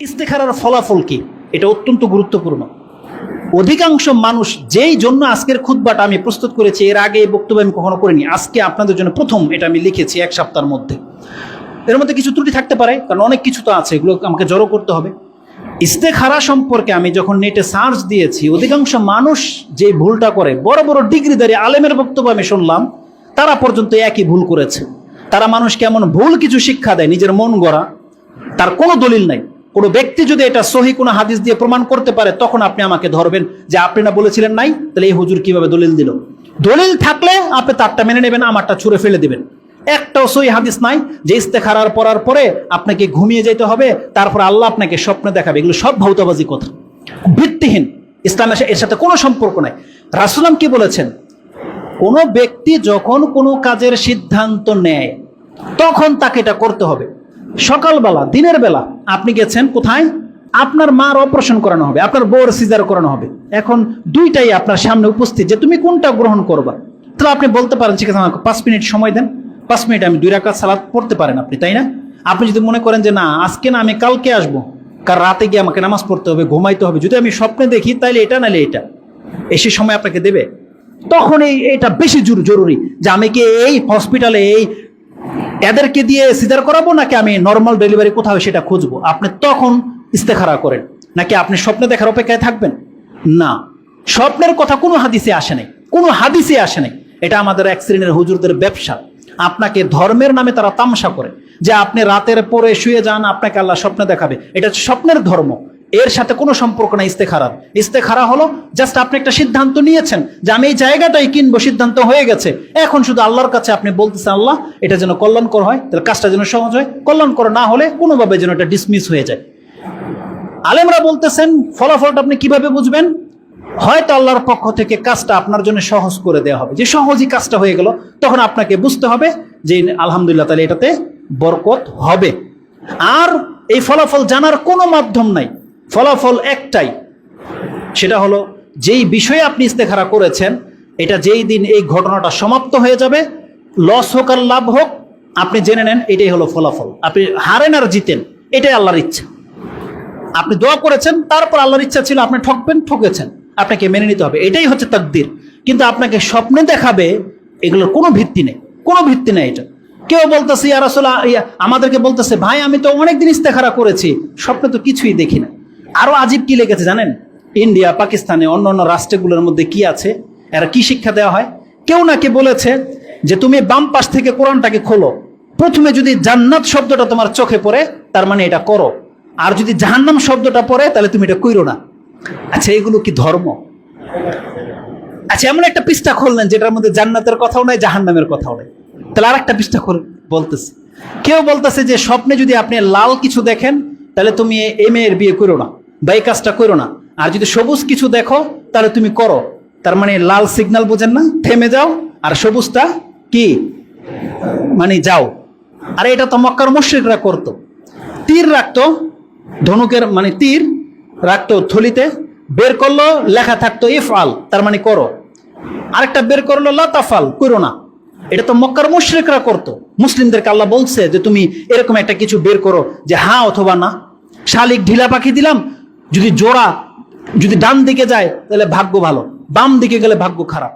ইস্তেখারার ফলাফল কি? এটা অত্যন্ত গুরুত্বপূর্ণ। অধিকাংশ মানুষ যেই জন্য আজকের খুতবাটা আমি প্রস্তুত করেছি, এর আগে এই বক্তব্য আমি কখনো করিনি। আজকে আপনাদের জন্য প্রথম এটা আমি লিখেছি এক সপ্তাহের মধ্যে। এর মধ্যে কিছু ত্রুটি থাকতে পারে, কারণ অনেক কিছু তো আছে, এগুলো আমাকে জড়ো করতে হবে। ইস্তেখারা সম্পর্কে আমি যখন নেটে সার্চ দিয়েছি, অধিকাংশ মানুষ যে ভুলটা করে, বড় বড় ডিগ্রিধারী আলেমের বক্তব্য আমি শুনলাম, তারা পর্যন্ত একই ভুল করেছে। তারা মানুষকে এমন ভুল কিছু শিক্ষা দেয়, নিজের মন গড়া। তার কোনো দলিল নাই। কোনো ব্যক্তি যদি এটা সহি কোনো হাদিস দিয়ে প্রমাণ করতে পারে, তখন আপনি আমাকে ধরবেন যে আপনি না বলেছিলেন নাই, তাহলে এই হুজুর কীভাবে দলিল দিল? দলিল থাকলে আপনি তারটা মেনে নেবেন, আমারটা ছুঁড়ে ফেলে দিবেন। একটাও সই হাদিস নাই যে ইস্তেখারার পড়ার পরে আপনাকে ঘুমিয়ে যেতে হবে, তারপর আল্লাহ আপনাকে স্বপ্নে দেখাবে। এগুলো সব ভৌতবাজি কথা। ভিত্তিহীন। ইসলামের এর সাথে কোনো সম্পর্ক নাই। রাসুলাম কি বলেছেন? কোনো ব্যক্তি যখন কোনো কাজের সিদ্ধান্ত নেয়, তখন তাকে এটা করতে হবে। সকালবেলা, দিনের বেলা আপনি গেছেন কোথায়? আপনার মার অপারেশন করানো হবে, আপনার বউর সিজার করানো হবে। এখন দুইটাই আপনার সামনে উপস্থিত যে তুমি কোনটা গ্রহণ করবা। তাহলে আপনি বলতে পারেন ঠিক আছে আমাকে পাঁচ মিনিট সময় দেন। পাঁচ মিনিট আমি দুই রাকাত সালাদ পড়তে পারেন আপনি, তাই না? আপনি যদি মনে করেন যে না, আজকে না, আমি কালকে আসব। কার রাতে গিয়ে আমাকে নামাজ পড়তে হবে, ঘুমাইতে হবে। যদি আমি স্বপ্নে দেখি তাহলে এটা নাহলে এটা। এসে সময় আপনাকে দেবে। তখন এই এটা বেশি জরু- জরুরি যে আমি কি এই হসপিটালে এই এদেরকে দিয়ে সিজার করাবো নাকি আমি নর্মাল ডেলিভারি কোথাও সেটা খুঁজবো? আপনি তখন ইস্তেখারা করেন। নাকি আপনি স্বপ্নে দেখার অপেক্ষায় থাকবেন? না। স্বপ্নের কথা কোনো হাদিসে আসে নাই। কোনো হাদিসে আসে নাই। এটা আমাদের এক শ্রেণির হুজুরদের ব্যবসা। আপনাকে ধর্মের নামে তারা তামসা করে। যে আপনি রাতের পরে শুয়ে যান, আপনাকে আল্লাহ স্বপ্নে দেখাবে। এটা স্বপ্নের ধর্ম। এর সাথে কোনো সম্পর্ক নাই ইস্তেখারার ইস্তেখারা হলো জাস্ট আপনি একটা সিদ্ধান্ত নিয়েছেন যে আমি এই জায়গাটাই কিনবো, সিদ্ধান্ত হয়ে গেছে। এখন শুধু আল্লাহর কাছে আপনি বলতেছেন, আল্লাহ, এটা যেন কল্যাণকর হয়, তাহলে কাজটা যেন সহজ হয়। কল্যাণকর না হলে কোনোভাবে যেন এটা ডিসমিস হয়ে যায়। আলেমরা বলতেছেন, ফলাফলটা আপনি কীভাবে বুঝবেন? হয়তো আল্লাহর পক্ষ থেকে কাজটা আপনার জন্য সহজ করে দেওয়া হবে। যে সহজই কাজটা হয়ে গেল, তখন আপনাকে বুঝতে হবে যে আলহামদুলিল্লাহ তাহলে এটাতে বরকত হবে। আর এই ফলাফল জানার কোনো মাধ্যম নাই। ফলাফল একটাই সেটা হলো যেই বিষয়ে আপনি ইস্তেখারা করেছেন এটা যেই দিন এই ঘটনাটা সমাপ্ত হয়ে যাবে লস হোক আর লাভ হোক আপনি জেনে নেন এটাই হলো ফলাফল। আপনি হারেন আর জিতেন এটাই আল্লাহর ইচ্ছা। আপনি দোয়া করেছেন তারপর আল্লাহর ইচ্ছা ছিল আপনি ঠকবেন ঠকেছেন আপনাকে মেনে নিতে হবে এটাই হচ্ছে তাকদির। কিন্তু আপনাকে স্বপ্নে দেখাবে এগুলোর কোনো ভিত্তি নেই কোনো ভিত্তি নেই এটা। কেউ বলতেছে ইয়া রাসূলা, ইয়া আমাদেরকে বলতেছে ভাই আমি তো অনেক অনেকদিন ইস্তেখারা করেছি স্বপ্নে তো কিছুই দেখি না। আরও আজীব কি লেগেছে জানেন? ইন্ডিয়া, পাকিস্তানে, অন্য অন্য রাষ্ট্রগুলোর মধ্যে কি আছে? এরা কি শিক্ষা দেওয়া হয়? কেউ নাকি বলেছে যে তুমি বাম পাশ থেকে কোরআনটাকে খোলো। প্রথমে যদি জান্নাত শব্দটা তোমার চোখে পড়ে, তার মানে এটা করো। আর যদি জাহান্নাম শব্দটা পড়ে, তাহলে তুমি এটা কইরো না। আচ্ছা এগুলো কি ধর্ম? আচ্ছা এমন একটা পৃষ্ঠা খুললেন যেটার মধ্যে জান্নাতের কথাও নাই, জাহান্নামের কথাও নাই। তাহলে আর একটা পৃষ্ঠা খুল বলতেছে। কেউ বলতেছে যে স্বপ্নে যদি আপনি লাল কিছু দেখেন, তাহলে তুমি এ মেয়ের বিয়ে করো না। বা এই কাজটা করো না। আর যদি সবুজ কিছু দেখো, তাহলে তুমি করো। তার মানে লাল সিগন্যাল বোঝেন না? থেমে যাও। আর সবুজটা কি? মানে যাও। আর এটা তো মক্কার মুশ্রিকরা করতো। তীর রাখতো, ধনুকের মানে তীর রাখতো থলিতে, বের করল, লেখা থাকতো ইফ আল তার মানে করো। আরেকটা বের করল লাতাফাল করো না। এটা তো মক্কার মুশ্রিকরা করতো। মুসলিমদেরকে আল্লাহ বলছে যে তুমি এরকম একটা কিছু বের করো যে হ্যাঁ অথবা না। শালিক ঢিলা পাখি দিলাম যদি জোড়া যদি ডান দিকে যায় তাহলে ভাগ্য ভালো। বাম দিকে গেলে ভাগ্য খারাপ।